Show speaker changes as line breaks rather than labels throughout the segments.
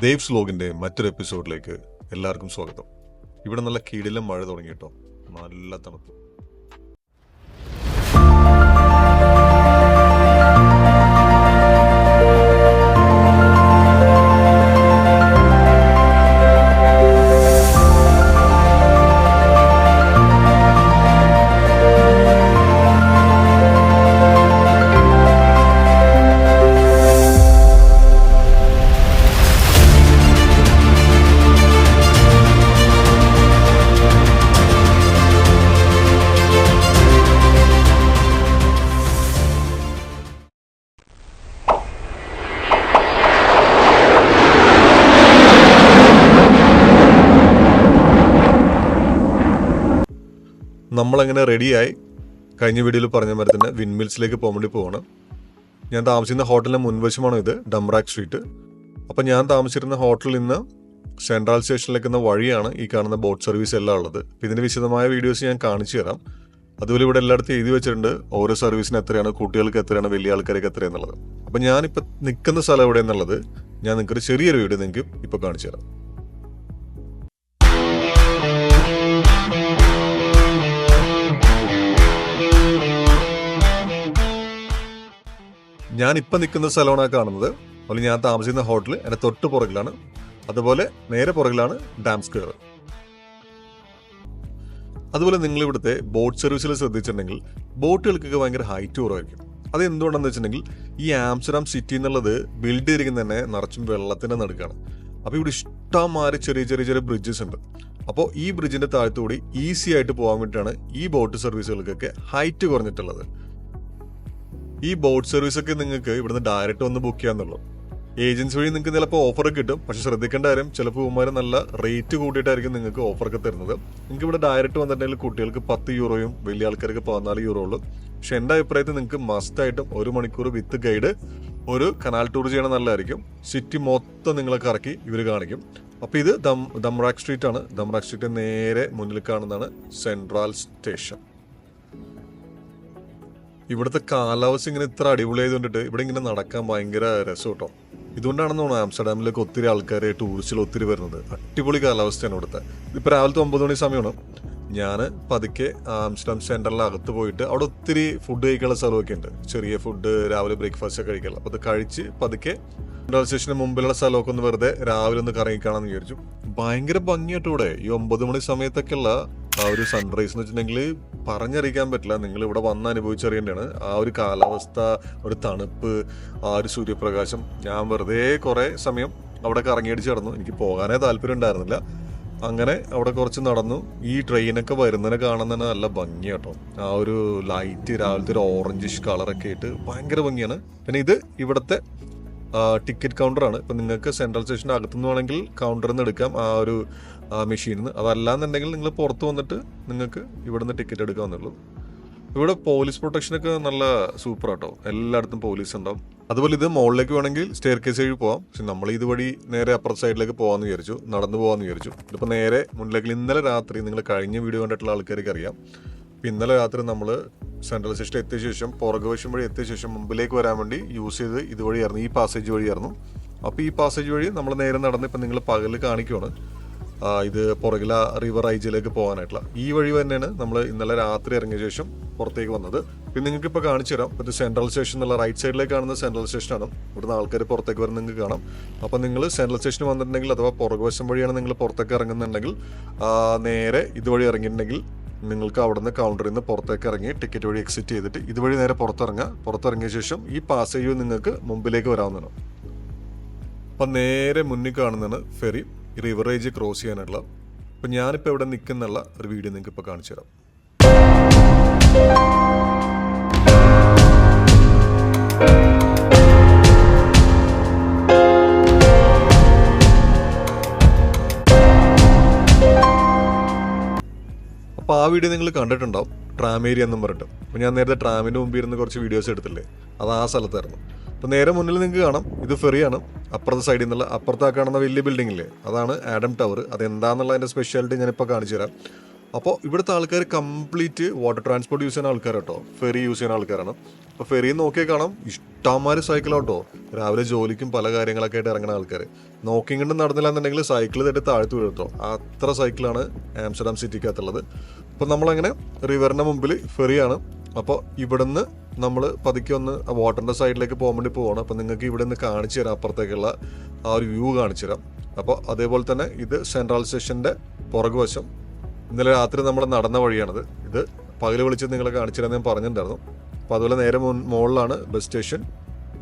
ദേവ്സ് സ്ലോഗിന്റെ മറ്റൊരു എപ്പിസോഡിലേക്ക് എല്ലാവർക്കും സ്വാഗതം. ഇവിടെ നല്ല കീടിലും മഴ തുടങ്ങി കേട്ടോ നല്ല തണുപ്പ്. നമ്മളങ്ങനെ റെഡിയായി കഴിഞ്ഞ വീഡിയോയിൽ പറഞ്ഞ മാതിരി തന്നെ വിൻമിൽസിലേക്ക് പോകാൻ വേണ്ടി പോവാണ്. ഞാൻ താമസിക്കുന്ന ഹോട്ടലിന്റെ മുൻവശമാണ് ഇത് ഡംറാക് സ്ട്രീറ്റ് അപ്പം ഞാൻ താമസിച്ചിരുന്ന ഹോട്ടലിൽ നിന്ന് സെൻട്രൽ സ്റ്റേഷനിലേക്ക് സ്റ്റേഷനിലേക്കുന്ന വഴിയാണ് ഈ കാണുന്ന ബോട്ട് സർവീസ് എല്ലാം ഉള്ളത്. ഇതിന്റെ വിശദമായ വീഡിയോസ് ഞാൻ കാണിച്ചു തരാം. അതുപോലെ ഇവിടെ എല്ലായിടത്തും എഴുതി വെച്ചിട്ടുണ്ട് ഓരോ സർവീസിന് എത്രയാണ് കുട്ടികൾക്ക് എത്രയാണ് വലിയ ആൾക്കാർക്ക് എത്രയാണെന്നുള്ളത് അപ്പം ഞാനിപ്പോൾ നിൽക്കുന്ന സ്ഥലം എവിടെയെന്നുള്ളത് ഞാൻ നിങ്ങൾക്ക് ഒരു ചെറിയൊരു വീഡിയോ നിങ്ങൾക്ക് ഇപ്പോൾ കാണിച്ചു തരാം. ഞാൻ ഇപ്പം നിൽക്കുന്ന സ്ഥലമാണ് കാണുന്നത്. അതുപോലെ ഞാൻ താമസിക്കുന്ന ഹോട്ടൽ എന്റെ തൊട്ട് പുറകിലാണ്. അതുപോലെ നേരെ പുറകിലാണ് ഡാം സ്ക്വയർ. അതുപോലെ നിങ്ങൾ ഇവിടുത്തെ ബോട്ട് സർവീസിൽ ശ്രദ്ധിച്ചിട്ടുണ്ടെങ്കിൽ ബോട്ടുകൾക്കൊക്കെ ഭയങ്കര ഹൈറ്റ് കുറവായിരിക്കും. അത് എന്തുകൊണ്ടാണെന്ന് വെച്ചിട്ടുണ്ടെങ്കിൽ ഈ ആംസ്റ്റർഡാം സിറ്റി എന്നുള്ളത് ബിൽഡ് ചെയ്തിരിക്കുന്ന തന്നെ നിറച്ചും വെള്ളത്തിന്റെ നടുക്കാണ്. അപ്പോൾ ഇവിടെ ഇഷ്ടംമാരെ ചെറിയ ചെറിയ ചെറിയ ബ്രിഡ്ജസ് ഉണ്ട്. അപ്പോൾ ഈ ബ്രിഡ്ജിന്റെ താഴത്തുകൂടി ഈസി ആയിട്ട് പോകാൻ വേണ്ടിയിട്ടാണ് ഈ ബോട്ട് സർവീസുകൾക്കൊക്കെ ഹൈറ്റ് കുറഞ്ഞിട്ടുള്ളത്. ഈ ബോട്ട് സർവീസ് ഒക്കെ നിങ്ങൾക്ക് ഇവിടുന്ന് ഡയറക്റ്റ് വന്ന് ബുക്ക് ചെയ്യാന്നുള്ളൂ. ഏജൻസി വഴി നിങ്ങൾക്ക് ചിലപ്പോൾ ഓഫർ കിട്ടും. പക്ഷെ ശ്രദ്ധിക്കേണ്ട കാര്യം ചിലപ്പോൾ ഉമ്മാർ നല്ല റേറ്റ് കൂട്ടിയിട്ടായിരിക്കും നിങ്ങൾക്ക് ഓഫറൊക്കെ തരുന്നത്. നിങ്ങൾക്ക് ഇവിടെ ഡയറക്റ്റ് വന്നിട്ടുണ്ടെങ്കിൽ കുട്ടികൾക്ക് പത്ത് യൂറോയും വലിയ ആൾക്കാർക്ക് പതിനാല് യൂറോ ഉള്ളൂ. പക്ഷെ എന്റെ അഭിപ്രായത്തിൽ നിങ്ങൾക്ക് മസ്റ്റ് ആയിട്ട് ഒരു മണിക്കൂർ വിത്ത് ഗൈഡ് ഒരു കനാൽ ടൂർ ചെയ്യണം നല്ലതായിരിക്കും. സിറ്റി മൊത്തം നിങ്ങളെ കറക്കി ഇവർ കാണിക്കും. അപ്പോൾ ഇത് ദം ദംറാക് സ്ട്രീറ്റ് ആണ്. ദംറാക് സ്ട്രീറ്റ് നേരെ മുന്നിൽ കാണുന്നതാണ് സെൻട്രൽ സ്റ്റേഷൻ ഇവിടുത്തെ കാലാവസ്ഥ ഇങ്ങനെ ഇത്ര അടിപൊളിയായതുകൊണ്ടിട്ട് ഇവിടെ ഇങ്ങനെ നടക്കാൻ ഭയങ്കര രസം കേട്ടോ. ഇതുകൊണ്ടാണെന്ന് തോന്നുന്നു ആംസ്റ്റർഡാമിലേക്ക് ഒത്തിരി ആൾക്കാർ ടൂറിസ്റ്റിൽ ഒത്തിരി വരുന്നത്. അടിപൊളി കാലാവസ്ഥയാണ് ഇവിടുത്തെ. ഇപ്പം രാവിലത്തെ ഒമ്പത് മണി സമയമാണ്. ഞാൻ പതുക്കെ ആംസ്റ്റം സെന്ററിൽ അകത്ത് പോയിട്ട് അവിടെ ഒത്തിരി ഫുഡ് കഴിക്കാനുള്ള സ്ഥലമൊക്കെ ഉണ്ട്. ചെറിയ ഫുഡ് രാവിലെ ബ്രേക്ക്ഫാസ്റ്റ് ഒക്കെ കഴിക്കാനുള്ള. അപ്പോൾ അത് കഴിച്ച് പതുക്കെ സെൻട്രൽ സ്റ്റേഷന് മുമ്പിലുള്ള സ്ഥലമൊക്കെ ഒന്ന് വെറുതെ രാവിലെ ഒന്ന് കറങ്ങിക്കാണെന്ന് വിചാരിച്ചു. ഭയങ്കര ഭംഗിയായിട്ട് ഇവിടെ. ഈ ഒമ്പത് മണി സമയത്തൊക്കെയുള്ള ആ ഒരു സൺറൈസ് എന്ന് വെച്ചിട്ടുണ്ടെങ്കിൽ പറഞ്ഞറിയിക്കാൻ പറ്റില്ല. നിങ്ങൾ ഇവിടെ വന്ന് അനുഭവിച്ചറിയേണ്ടതാണ്. ആ ഒരു കാലാവസ്ഥ ഒരു തണുപ്പ് ആ ഒരു സൂര്യപ്രകാശം. ഞാൻ വെറുതെ കുറേ സമയം അവിടെ കറങ്ങിയടിച്ച് കിടന്നു എനിക്ക് പോകാനേ താല്പര്യം ഉണ്ടായിരുന്നില്ല. അങ്ങനെ അവിടെ കുറച്ച് നടന്നു. ഈ ട്രെയിനൊക്കെ വരുന്നതിനെ കാണാൻ തന്നെ നല്ല ഭംഗി കേട്ടോ. ആ ഒരു ലൈറ്റ് രാവിലത്തെ ഒരു ഓറഞ്ചിഷ് കളറൊക്കെ ആയിട്ട് ഭയങ്കര ഭംഗിയാണ്. പിന്നെ ഇത് ഇവിടുത്തെ ടിക്കറ്റ് കൗണ്ടറാണ് ഇപ്പം നിങ്ങൾക്ക് സെൻട്രൽ സ്റ്റേഷന്റെ അകത്തുനിന്ന് വേണമെങ്കിൽ കൗണ്ടറിൽ നിന്ന് എടുക്കാം. ആ ഒരു മെഷീനിൽ നിന്ന് അതല്ലാന്നുണ്ടെങ്കിൽ നിങ്ങൾ പുറത്ത് വന്നിട്ട് നിങ്ങൾക്ക് ഇവിടുന്ന് ടിക്കറ്റ് എടുക്കാവുന്നുള്ളൂ ഇവിടെ പോലീസ് പ്രൊട്ടക്ഷനൊക്കെ നല്ല സൂപ്പർ ആട്ടോ. എല്ലായിടത്തും പോലീസ് ഉണ്ടാവും. അതുപോലെ ഇത് മുകളിലേക്ക് വേണമെങ്കിൽ സ്റ്റെയർ കേസ് വഴി പോവാം. പക്ഷെ നമ്മൾ ഇതുവഴി നേരെ അപ്പുറ സൈഡിലേക്ക് പോകാമെന്ന് വിചാരിച്ചു. നടന്നു പോകാമെന്ന് വിചാരിച്ചു. ഇതിപ്പോൾ നേരെ മുന്നിലേക്ക് ഇന്നലെ രാത്രി നിങ്ങൾ കഴിഞ്ഞ വീഡിയോ കണ്ടിട്ടുള്ള ആൾക്കാർക്ക് അറിയാം. അപ്പം ഇന്നലെ രാത്രി നമ്മൾ സെൻട്രൽ സ്റ്റേഷനിൽ എത്തിയ ശേഷം പുറകുവശം വഴി എത്തിയ ശേഷം മുമ്പിലേക്ക് വരാൻ വേണ്ടി യൂസ് ചെയ്ത് ഇതുവഴിയായിരുന്നു ഈ പാസേജ് വഴിയായിരുന്നു. അപ്പോൾ ഈ പാസേജ് വഴി നമ്മൾ നേരെ നടന്ന് ഇപ്പം നിങ്ങൾ പകലിൽ കാണിക്കുവാണ്. ഇത് പുറകില റിവർ ഐജിലേക്ക് പോകാനായിട്ടുള്ള. ഈ വഴി തന്നെയാണ് നമ്മൾ ഇന്നലെ രാത്രി ഇറങ്ങിയ ശേഷം പുറത്തേക്ക് വന്നത്. പിന്നെ നിങ്ങൾക്ക് ഇപ്പോൾ കാണിച്ചു തരാം. ഇത് സെൻട്രൽ സ്റ്റേഷൻ എന്നുള്ള റൈറ്റ് സൈഡിലേക്ക് കാണുന്ന സെൻട്രൽ സ്റ്റേഷനാണ് ഇവിടുന്ന് ആൾക്കാർ പുറത്തേക്ക് വരുന്ന നിങ്ങൾക്ക് കാണാം. അപ്പോൾ നിങ്ങൾ സെൻട്രൽ സ്റ്റേഷൻ വന്നിട്ടുണ്ടെങ്കിൽ അഥവാ പുറകുവശം വഴിയാണ് നിങ്ങൾ പുറത്തേക്ക് ഇറങ്ങുന്നുണ്ടെങ്കിൽ നേരെ ഇതുവഴി ഇറങ്ങിയിട്ടുണ്ടെങ്കിൽ നിങ്ങൾക്ക് അവിടെ നിന്ന് കൗണ്ടറിൽ നിന്ന് പുറത്തേക്ക് ഇറങ്ങി ടിക്കറ്റ് വഴി എക്സിറ്റ് ചെയ്തിട്ട് ഇതുവഴി നേരെ പുറത്തിറങ്ങുക. പുറത്തിറങ്ങിയ ശേഷം ഈ പാസേജ് നിങ്ങൾക്ക് മുമ്പിലേക്ക് വരാവുന്നതാണ്. അപ്പം നേരെ മുന്നിൽ കാണുന്നതാണ് ഫെറി റിവറേജ് ക്രോസ് ചെയ്യാനുള്ള അപ്പം ഞാനിപ്പോൾ ഇവിടെ നിൽക്കുന്നുള്ള ഒരു വീഡിയോ നിങ്ങൾക്ക് ഇപ്പോൾ കാണിച്ചു തരാം. അപ്പോൾ ആ വീഡിയോ നിങ്ങൾ കണ്ടിട്ടുണ്ടാവും. ട്രാം ഏരിയ എന്നും പറഞ്ഞിട്ട്. അപ്പോൾ ഞാൻ നേരത്തെ ട്രാമിന്റെ മുമ്പിൽ ഇരുന്ന് കുറച്ച് വീഡിയോസ് എടുത്തില്ലേ? അത് ആ സ്ഥലത്തായിരുന്നു. അപ്പോൾ നേരെ മുന്നിൽ നിങ്ങൾക്ക് കാണാം. ഇത് ഫെറിയാണ് അപ്പുറത്തെ സൈഡിൽ നിന്നുള്ള അപ്പുറത്താ കാണുന്ന വലിയ ബിൽഡിംഗ് ഇല്ലേ? അതാണ് ആഡം ടവർ അത് എന്താണെന്നുള്ള അതിന്റെ സ്പെഷ്യാലിറ്റി ഞാനിപ്പോൾ കാണിച്ചു തരാം. അപ്പോൾ ഇവിടുത്തെ ആൾക്കാർ കംപ്ലീറ്റ് വാട്ടർ ട്രാൻസ്പോർട്ട് യൂസ് ചെയ്യുന്ന ആൾക്കാർ കേട്ടോ ഫെറി യൂസ് ചെയ്യുന്ന ആൾക്കാരാണ്. അപ്പോൾ ഫെറി നോക്കിയാൽ കാണാം. ഇഷ്ടംമാര് സൈക്കിളാട്ടോ രാവിലെ ജോലിക്കും പല കാര്യങ്ങളൊക്കെ ആയിട്ട് ഇറങ്ങുന്ന ആൾക്കാർ നോക്കിയും കണ്ട് നടന്നില്ല എന്നുണ്ടെങ്കിൽ സൈക്കിൾ തട്ടി താഴ്ത്തു വീഴത്തോ അത്ര സൈക്കിളാണ് ആംസ്റ്റർഡാം സിറ്റിക്കകത്തുള്ളത് അപ്പോൾ നമ്മളങ്ങനെ റിവറിന്റെ മുമ്പിൽ ഫെറിയാണ്. അപ്പോൾ ഇവിടുന്ന് നമ്മൾ പതുക്കെ ഒന്ന് വാട്ടറിന്റെ സൈഡിലേക്ക് പോകാൻ വേണ്ടി പോവാണ്. അപ്പോൾ നിങ്ങൾക്ക് ഇവിടെ നിന്ന് കാണിച്ചു തരാം അപ്പുറത്തേക്കുള്ള ആ ഒരു വ്യൂ കാണിച്ചു തരാം. അപ്പോൾ അതേപോലെ തന്നെ ഇത് സെൻട്രൽ സ്റ്റേഷന്റെ പുറകുവശം ഇന്നലെ രാത്രി നമ്മൾ നടന്ന വഴിയാണിത്. ഇത് പകൽ വിളിച്ച് നിങ്ങളെ കാണിച്ചു തരാൻ ഞാൻ പറഞ്ഞിട്ടുണ്ടായിരുന്നു. അപ്പോൾ അതുപോലെ നേരെ മുൻ മുകളിലാണ് ബസ് സ്റ്റേഷൻ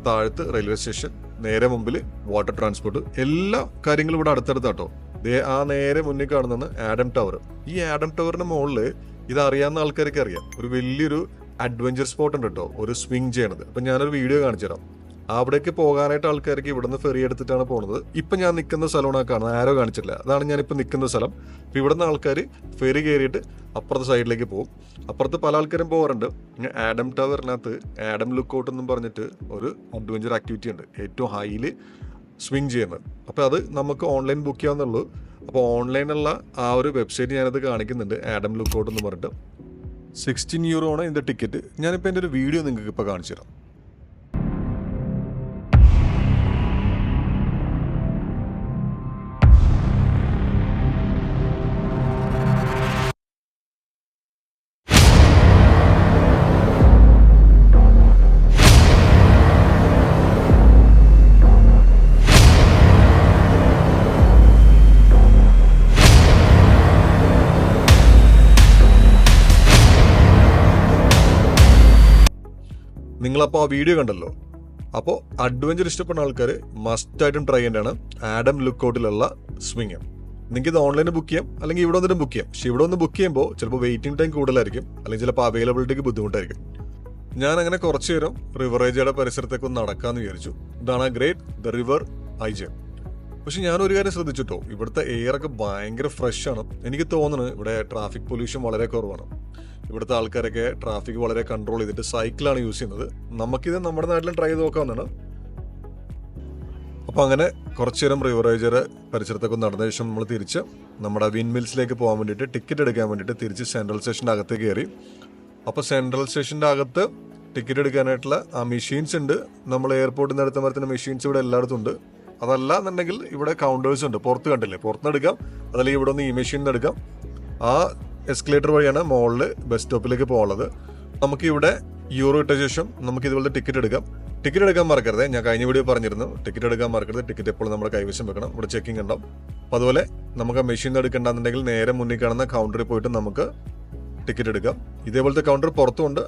താഴത്ത് റെയിൽവേ സ്റ്റേഷൻ നേരെ മുമ്പിൽ വാട്ടർ ട്രാൻസ്പോർട്ട് എല്ലാ കാര്യങ്ങളും ഇവിടെ അടുത്തടുത്താട്ടോ. ദേ ആ നേരെ മുന്നിൽ കാണുന്നതാണ് ആഡം ടവർ ഈ ആഡം ടവറിന്റെ മുകളിൽ ഇത് അറിയാവുന്ന ആൾക്കാർക്ക് അറിയാം. ഒരു വലിയൊരു അഡ്വഞ്ചർ സ്പോട്ട് ഉണ്ട് കേട്ടോ ഒരു സ്വിങ് ചെയ്യണത്. അപ്പം ഞാനൊരു വീഡിയോ കാണിച്ചു തരാം അവിടേക്ക് പോകാനായിട്ട് ആൾക്കാർക്ക് ഇവിടുന്ന് ഫെറി എടുത്തിട്ടാണ് പോകുന്നത് ഇപ്പം ഞാൻ നിൽക്കുന്ന സ്ഥലമാണ് കാണുന്നത്. ആരോ കാണിച്ചില്ല അതാണ് ഞാനിപ്പോൾ നിൽക്കുന്ന സ്ഥലം. അപ്പോൾ ഇവിടുന്ന് ആൾക്കാർ ഫെറി കയറിയിട്ട് അപ്പുറത്തെ സൈഡിലേക്ക് പോകും. അപ്പുറത്ത് പല ആൾക്കാരും പോകാറുണ്ട്. പിന്നെ ആഡം ടവറിനകത്ത് ആഡം ലുക്ക് ഔട്ട് എന്നും പറഞ്ഞിട്ട് ഒരു അഡ്വഞ്ചർ ആക്ടിവിറ്റി ഉണ്ട്. ഏറ്റവും ഹൈയിൽ സ്വിംഗ് ചെയ്യുന്നത്. അപ്പോൾ അത് നമുക്ക് ഓൺലൈൻ ബുക്ക് ചെയ്യാവുന്നുള്ളൂ അപ്പോൾ ഓൺലൈനുള്ള ആ ഒരു വെബ്സൈറ്റ് ഞാനത് കാണിക്കുന്നുണ്ട്. ആഡം ലുക്ക് ഔട്ട് എന്ന് പറഞ്ഞിട്ട്. സിക്സ്റ്റീൻ യൂറോ ആണ് ഇതിന്റെ ടിക്കറ്റ് ഞാനിപ്പോൾ എന്റെ ഒരു വീഡിയോ നിങ്ങൾക്ക് ഇപ്പോൾ കാണിച്ചു തരാം നിങ്ങളപ്പോൾ ആ വീഡിയോ കണ്ടല്ലോ? അപ്പോൾ അഡ്വഞ്ചർ ഇഷ്ടപ്പെടുന്ന ആൾക്കാർ മസ്റ്റായിട്ടും ട്രൈ ചെയ്യേണ്ടതാണ് ആഡം ലുക്കൗട്ടിലുള്ള സ്വിംഗ് നിങ്ങൾക്ക് ഇത് ഓൺലൈനിൽ ബുക്ക് ചെയ്യാം അല്ലെങ്കിൽ ഇവിടെ വന്നിട്ട് ബുക്ക് ചെയ്യാം. പക്ഷേ ഇവിടെ വന്ന് ബുക്ക് ചെയ്യുമ്പോൾ ചിലപ്പോൾ വെയിറ്റിംഗ് ടൈം കൂടുതലായിരിക്കും അല്ലെങ്കിൽ ചിലപ്പോൾ അവൈലബിലിറ്റിക്ക് ബുദ്ധിമുട്ടായിരിക്കും. ഞാൻ അങ്ങനെ കുറച്ച് നേരം റിവറേജയുടെ പരിസരത്തേക്ക് ഒന്ന് നടക്കാമെന്ന് വിചാരിച്ചു. ഇതാണ് ഗ്രേറ്റ് ദ റിവർ ഐജ പക്ഷെ ഞാനൊരു കാര്യം ശ്രദ്ധിച്ചിട്ടോ? ഇവിടുത്തെ എയർ ഒക്കെ ഭയങ്കര ഫ്രഷ് ആണ്. എനിക്ക് തോന്നുന്നത് ഇവിടെ ട്രാഫിക് പൊല്യൂഷൻ വളരെ കുറവാണ്. ഇവിടുത്തെ ആൾക്കാരൊക്കെ ട്രാഫിക് വളരെ കൺട്രോൾ ചെയ്തിട്ട് സൈക്കിളാണ് യൂസ് ചെയ്യുന്നത്. നമുക്കിത് നമ്മുടെ നാട്ടിലും ട്രൈ ചെയ്ത് നോക്കാവുന്നതാണ്. അപ്പോൾ അങ്ങനെ കുറച്ചു നേരം റിവറേജർ പരിസരത്തൊക്കെ നടന്ന ശേഷം നമ്മൾ തിരിച്ച് നമ്മുടെ വിൻ മിൽസിലേക്ക് പോകാൻ വേണ്ടിയിട്ട് ടിക്കറ്റ് എടുക്കാൻ വേണ്ടിയിട്ട് തിരിച്ച് സെൻട്രൽ സ്റ്റേഷന്റെ അകത്ത് കയറി. അപ്പോൾ സെൻട്രൽ സ്റ്റേഷന്റെ അകത്ത് ടിക്കറ്റ് എടുക്കാനായിട്ടുള്ള ആ മെഷീൻസ് ഉണ്ട്. നമ്മൾ എയർപോർട്ടിൽ നിന്ന് എടുത്ത മരത്തിന്റെ മെഷീൻസ് ഇവിടെ എല്ലായിടത്തും ഉണ്ട്. അതല്ല എന്നുണ്ടെങ്കിൽ ഇവിടെ കൗണ്ടേഴ്സ് ഉണ്ട്. പുറത്ത് കണ്ടില്ലേ? പുറത്തുനിന്ന് എടുക്കാം. അതല്ലെങ്കിൽ ഇവിടെ ഒന്ന് ഈ മെഷീനിൽ എടുക്കാം. ആ എസ്കലേറ്റർ വഴിയാണ് മുകളിൽ ബസ് സ്റ്റോപ്പിലേക്ക് പോകുന്നത് നമുക്കിവിടെ യൂറോ ഇട്ട ശേഷം നമുക്ക് ഇതുപോലെ ടിക്കറ്റ് എടുക്കാം. ടിക്കറ്റ് എടുക്കാൻ മറക്കരുത്. ഞാൻ കഴിഞ്ഞ വീഡിയോ പറഞ്ഞിരുന്നു. ടിക്കറ്റ് എടുക്കാൻ മറക്കരുത്. ടിക്കറ്റ് എപ്പോഴും നമ്മുടെ കൈവശം വെക്കണം. ഇവിടെ ചെക്കിംഗ് ഉണ്ടാവും. അപ്പോൾ അതുപോലെ നമുക്ക് മെഷീൻ എടുക്കേണ്ടെന്നുണ്ടെങ്കിൽ നേരെ മുന്നിൽ കാണുന്ന കൗണ്ടറിൽ പോയിട്ട് നമുക്ക് ടിക്കറ്റ് എടുക്കാം. ഇതേപോലത്തെ കൗണ്ടർ പുറത്തുമുണ്ട്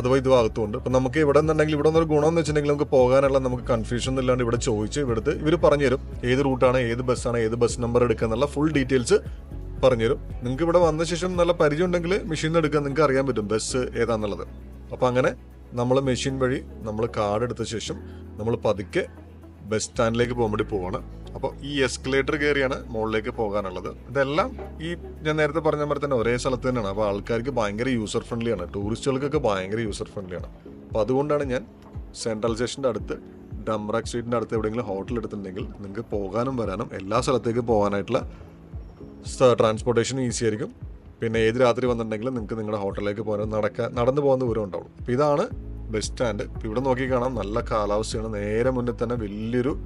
അഥവാ ഇത് ഭാഗത്തുമുണ്ട് അപ്പം നമുക്ക് ഇവിടെ നിന്നുണ്ടെങ്കിൽ ഇവിടെ നിന്നൊരു ഗുണം എന്ന് വെച്ചിട്ടുണ്ടെങ്കിൽ നമുക്ക് പോകാനുള്ള നമുക്ക് കൺഫ്യൂഷൻ ഇല്ലാണ്ട് ഇവിടെ ചോദിച്ച് ഇവിടുത്തെ ഇവർ പറഞ്ഞുതരും. ഏത് റൂട്ടാണ് ഏത് ബസ്സാണ് ഏത് ബസ് നമ്പർ എടുക്കുക എന്നുള്ള ഫുൾ ഡീറ്റെയിൽസ് പറഞ്ഞുതരും. നിങ്ങൾക്ക് ഇവിടെ വന്ന ശേഷം നല്ല പരിചയം ഉണ്ടെങ്കിൽ മെഷീൻ എടുക്കാൻ നിങ്ങൾക്ക് അറിയാൻ പറ്റും. ബസ് ഏതാന്നുള്ളത്. അപ്പോൾ അങ്ങനെ നമ്മൾ മെഷീൻ വഴി നമ്മൾ കാർഡ് എടുത്ത ശേഷം നമ്മൾ പതുക്കെ ബസ് സ്റ്റാൻഡിലേക്ക് പോകാൻ വേണ്ടി പോവാണ്. അപ്പോൾ ഈ എസ്കലേറ്റർ കയറിയാണ് മുകളിലേക്ക് പോകാനുള്ളത്. ഇതെല്ലാം ഈ ഞാൻ നേരത്തെ പറഞ്ഞ മാതിരി തന്നെ ഒരേ സ്ഥലത്ത് തന്നെയാണ്. അപ്പോൾ ആൾക്കാർക്ക് ഭയങ്കര യൂസർ ഫ്രണ്ട്ലിയാണ് ടൂറിസ്റ്റുകൾക്കൊക്കെ ഭയങ്കര യൂസർ ഫ്രണ്ട്ലിയാണ് അപ്പോൾ അതുകൊണ്ടാണ് ഞാൻ സെൻട്രൽ സ്റ്റേഷന്റെ അടുത്ത് ഡംറാക് സ്ട്രീറ്റിന്റെ അടുത്ത് എവിടെയെങ്കിലും ഹോട്ടൽ എടുത്തിട്ടുണ്ടെങ്കിൽ നിങ്ങൾക്ക് പോകാനും വരാനും എല്ലാ സ്ഥലത്തേക്കും പോകാനായിട്ടുള്ള ട്രാൻസ്പോർട്ടേഷൻ ഈസി ആയിരിക്കും. പിന്നെ ഏത് രാത്രി വന്നിട്ടുണ്ടെങ്കിലും നിങ്ങൾക്ക് നിങ്ങളുടെ ഹോട്ടലിലേക്ക് പോകാൻ നടക്കാൻ നടന്നു പോകുന്ന ദൂരം ഉണ്ടാവും അപ്പോൾ ഇതാണ് ബസ് സ്റ്റാൻഡ് ഇപ്പോൾ ഇവിടെ നോക്കി കാണാം നല്ല കാലാവസ്ഥയാണ്. നേരെ മുന്നേ തന്നെ വലിയൊരു